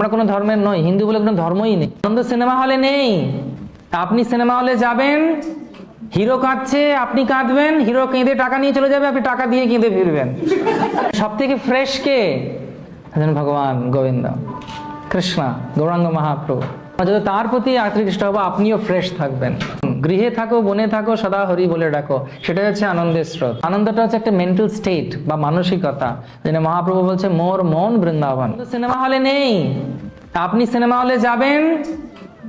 আমরা কোনো ধর্মের নই, হিন্দু বলে কোনো ধর্মই নেই। আনন্দ সিনেমা হলে নেই। আপনি সিনেমা হলে যাবেন, হিরো কাঁদছে, আপনি কাঁদবেন, হিরো কেঁদে টাকা নিয়ে চলে যাবে, আপনি টাকা দিয়ে কেঁদে ফিরবেন। সব থেকে ফ্রেশ কে ভগবান, গোবিন্দ, কৃষ্ণা, গৌরাঙ্গ মহাপ্রভু। যদি তার প্রতি আকৃষ্ট হব, আপনিও ফ্রেশ থাকবেন। গৃহে থাকো, বনে থাকো, সদা হরি বলে ডাকো। সেটা হচ্ছে আনন্দের স্রোত। আনন্দটা হচ্ছে একটা মেন্টাল স্টেট বা মানসিকতা, যেটা মহাপ্রভু বলছে, মোর মন বৃন্দাবন। সিনেমা হলে নেই। আপনি সিনেমা হলে যাবেন,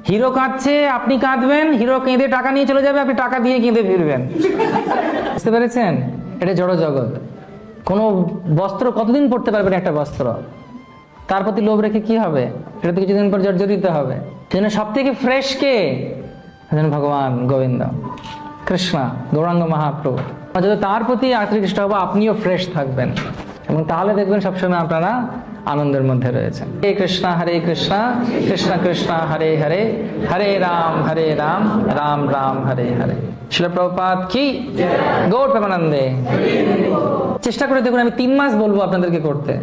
হিরো কাঁদছে, আপনি কাঁদবেন, হিরো কেঁদে টাকা নিয়ে চলে যাবে, আপনি টাকা দিয়ে কেঁদে ফিরবেন। বুঝতে পেরেছেন? এটা জড় জগৎ। কোনো বস্ত্র কতদিন পরতে পারবেন একটা বস্ত্র? তার প্রতি লোভ রেখে কি হবে? এটা তো কিছুদিন পর জর্জরিত হবে। সেজন্য সব থেকে ফ্রেশ কে? একজন ভগবান গোবিন্দ। কৃষ্ণ, গৌরাঙ্গ মহাপ্রভু। যদি তার প্রতি আকৃষ্ট হব, আপনিও ফ্রেশ থাকবেন। এবং তাহলে দেখবেন সবসময় আপনারা আনন্দের মধ্যে রয়েছেন। হরে কৃষ্ণ হরে কৃষ্ণ কৃষ্ণ কৃষ্ণ, হরে হরে হরে রাম হরে রাম রাম রাম, হরে হরে। শিল প্রপাত কি? গৌর প্রেমানন্দে। চেষ্টা করে দেখুন, আমি তিন মাস বলব আপনাদেরকে করতে।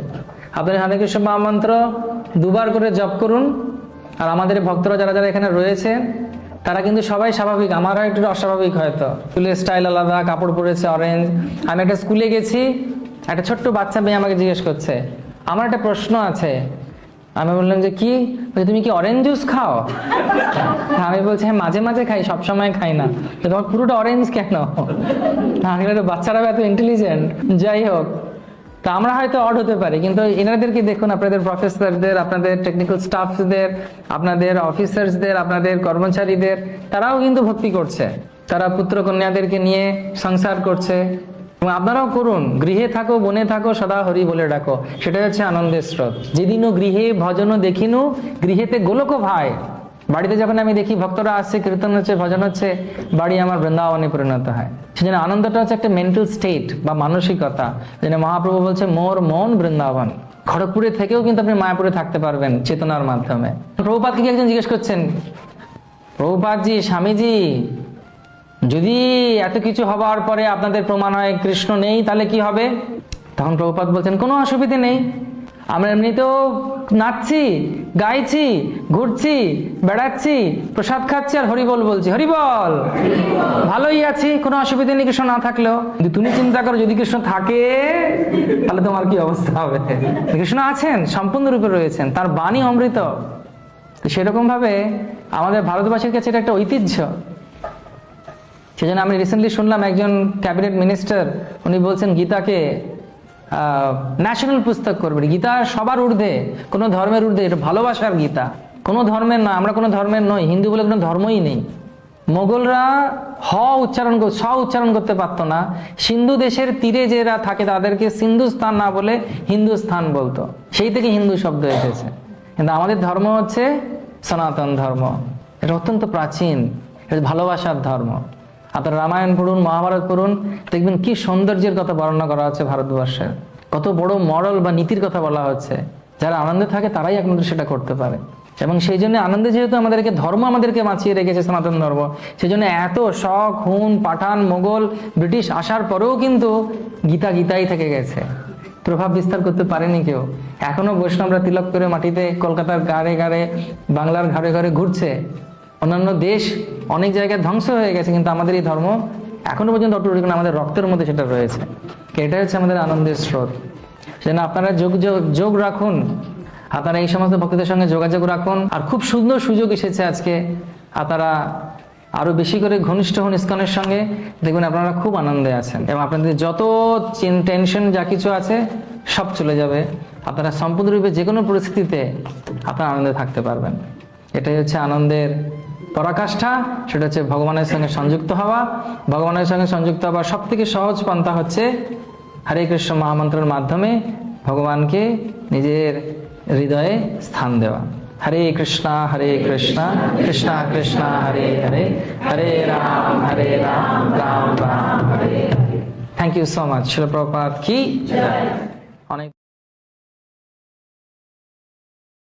আপনাদের হরে কৃষ্ণ মহামন্ত্র দুবার করে জপ করুন। আর আমাদের ভক্তরা যারা যারা এখানে রয়েছে তারা কিন্তু সবাই স্বাভাবিক। আমারও একটু অস্বাভাবিক হয়তো। চুলের স্টাইল আলাদা, কাপড় পরেছে অরেঞ্জ আমি একটা স্কুলে গেছি, একটা ছোট্ট বাচ্চা মেয়ে আমাকে জিজ্ঞেস করছে, আমার একটা প্রশ্ন আছে। আমি বললাম যে, কি? তুমি কি অরেঞ্জ জুস খাও? আমি বলছি হ্যাঁ মাঝে মাঝে খাই সব সময় খাই না। তোমার পুরোটা অরেঞ্জ কেন? বাচ্চারা এত ইন্টেলিজেন্ট যাই হোক তা আমরা হয়তো অড হতে পারি, কিন্তু এনাদেরকে দেখুন, আপনাদের প্রফেসরদের আপনাদের টেকনিক্যাল স্টাফদের আপনাদের অফিসার্সদের আপনাদের কর্মচারীদের, তারাও কিন্তু ভক্তি করছে। তারা পুত্র কন্যাদেরকে নিয়ে সংসার করছে। এবং আপনারাও করুন, গৃহে থাকো, বনে থাকো, সদা হরি বলে ডাকো। সেটা হচ্ছে আনন্দের স্রোত। যেদিনও গৃহে ভজনও দেখিনু, গৃহেতে গোলক ভাই বাড়িতে যখন আমি দেখি ভক্তরা আসছে, কীর্তন হচ্ছে, ভজন হচ্ছে, বাড়ি আমার বৃন্দাবনে পরিণত হয়। সেজন্য আনন্দটা হচ্ছে একটা মেন্টাল স্টেট বা মানসিকতা। যেন মহাপ্রভু বলছে, মোর মন বৃন্দাবন। খড়গপুরে থেকেও কিন্তু আপনি মায়াপুরে থাকতে পারবেন চেতনার মাধ্যমে। প্রভুপাতকে কি একজন জিজ্ঞেস করছেন? প্রভুপাতজি স্বামীজি, যদি এত কিছু হবার পরে আপনাদের প্রমাণ হয়, কৃষ্ণ নেই, তাহলে কি হবে? তখন প্রভুপাত বলছেন, কোনো অসুবিধে নেই। আমরা এমনিতেও নাচছি, গাইছি, ঘুরছি, বেড়াচ্ছি, প্রসাদ খাচ্ছি আর হরিবল বলছি। হরিবল! ভালোই আছি, কোনো অসুবিধা নেই, কৃষ্ণ না থাকলেও। কিন্তু তুমি চিন্তা করো, যদি কৃষ্ণ থাকে, তাহলে তোমার কি অবস্থা হবে? কৃষ্ণ আছেন, সম্পূর্ণরূপে রয়েছেন, তার বাণী অমৃত। তো সেরকম ভাবে আমাদের ভারতবাসীর কাছে এটা একটা ঐতিহ্য। সেজন্য আমি রিসেন্টলি শুনলাম একজন ক্যাবিনেট মিনিস্টার উনি বলছেন গীতাকে ন্যাশনাল পুস্তক করবেন গীতা সবার ঊর্ধ্বে, কোনো ধর্মের ঊর্ধ্বে। এটা ভালোবাসার গীতা। কোনো ধর্মের না আমরা কোনো ধর্মের নই। হিন্দু বলে কোনো ধর্মই নেই। মোগলরা হ উচ্চারণ স উচ্চারণ করতে পারতো না। সিন্ধু দেশের তীরে যারা থাকে, তাদেরকে সিন্ধুস্থান না বলে হিন্দুস্থান বলতো। সেই থেকে হিন্দু শব্দ এসেছে। কিন্তু আমাদের ধর্ম হচ্ছে সনাতন ধর্ম। এটা অত্যন্ত প্রাচীন। এটা ভালোবাসার ধর্ম। আপনার রামায়ণ পড়ুন, মহাভারত পড়ুন, দেখবেন কি সৌন্দর্যের কথা বর্ণনা করা হচ্ছে ভারতবর্ষের কত বড় মডেল বা নীতির কথা বলা হচ্ছে। যারা আনন্দে থাকে, তারাই একমাত্র সেটা করতে পারে। এবং সেই জন্য আনন্দে যেহেতু আমাদেরকে, ধর্ম আমাদেরকে বাঁচিয়ে রেখেছে সনাতন ধর্ম, সেই জন্য এত শখ, হুন, পাঠান, মোগল, ব্রিটিশ আসার পরেও কিন্তু গীতা গীতাই থেকে গেছে। প্রভাব বিস্তার করতে পারেনি কেউ। এখনও বৈষ্ণবরা তিলক করে মাটিতে কলকাতার গাড়ে গাড়ে বাংলার ঘরে ঘরে ঘুরছে। অন্যান্য দেশ অনেক জায়গায় ধ্বংস হয়ে গেছে, কিন্তু আমাদের এই ধর্ম এখনও পর্যন্ত অটুট কারণ আমাদের রক্তের মধ্যে সেটা রয়েছে। এটা হচ্ছে আমাদের আনন্দের স্রোত। সেজন্য আপনারা যোগ, যোগ- রাখুন। আপনারা এই সমস্ত ভক্তদের সঙ্গে যোগাযোগ রাখুন। আর খুব সুন্দর সুযোগ এসেছে আজকে আপনারা আরও বেশি করে ঘনিষ্ঠ হন ইস্কনের সঙ্গে। দেখবেন আপনারা খুব আনন্দে আছেন। এবং আপনাদের যত টেনশন যা কিছু আছে, সব চলে যাবে। আপনারা সম্পূর্ণরূপে যে কোনো পরিস্থিতিতে আপনারা আনন্দে থাকতে পারবেন। এটাই হচ্ছে আনন্দের পরাকাষ্ঠা সেটা হচ্ছে ভগবানের সঙ্গে সংযুক্ত হওয়া। ভগবানের সঙ্গে সংযুক্ত হওয়ার সব থেকে সহজ পন্থা হচ্ছে হরে কৃষ্ণ মহামন্ত্রের মাধ্যমে ভগবানকে নিজের হৃদয়ে স্থান দেওয়া। Hare Krishna Hare Krishna Krishna Krishna Hare Hare Hare Ram Hare Ram Ram Ram Hare thank you so much শিলপ্রপাত কি? অনেক